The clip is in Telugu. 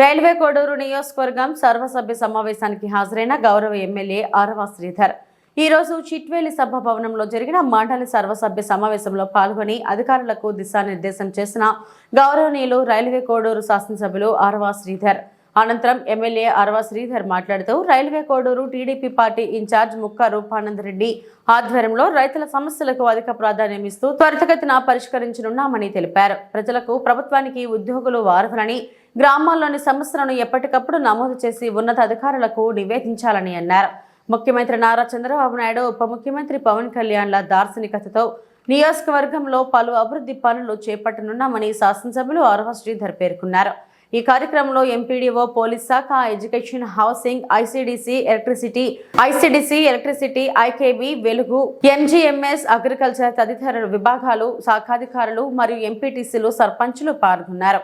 రైల్వే కోడూరు నియోజకవర్గం సర్వసభ్య సమావేశానికి హాజరైన గౌరవ ఎమ్మెల్యే ఆరవ శ్రీధర్. ఈ రోజు చిట్వేలి సభ భవనంలో జరిగిన మండలి సర్వసభ్య సమావేశంలో పాల్గొని అధికారులకు దిశానిర్దేశం చేసిన గౌరవనీయులు రైల్వే కోడూరు శాసనసభ్యులు ఆరవ శ్రీధర్. అనంతరం ఎమ్మెల్యే అరవ శ్రీధర్ మాట్లాడుతూ railway Koduru TDP party incharge Mukka Rupanand Reddy ఆధ్వర్యంలో రైతుల సమస్యలకు అధిక ప్రాధాన్యం ఇస్తూ త్వరితగతిన పరిష్కరించనున్నామని తెలిపారు. ప్రజలకు ప్రభుత్వానికి ఉద్యోగులు వారధులని గ్రామాల్లోని సమస్యలను ఎప్పటికప్పుడు నమోదు చేసి ఉన్నతాధికారులకు నివేదించాలని అన్నారు. ముఖ్యమంత్రి నారా చంద్రబాబు నాయుడు ఉప ముఖ్యమంత్రి పవన్ కళ్యాణ్ల దార్శనికతతో నియోజకవర్గంలో పలు అభివృద్ధి పనులు చేపట్టనున్నామని శాసనసభ్యులు ఆరవ శ్రీధర్ పేర్కొన్నారు. ఈ కార్యక్రమంలో ఎంపీడీఓ పోలీస్ శాఖ education housing ICDC electricity ICDC electricity IKB Velugu NGMS agriculture తదితర విభాగాలు శాఖాధికారులు మరియు ఎంపీటీసీలు సర్పంచులు పాల్గొన్నారు.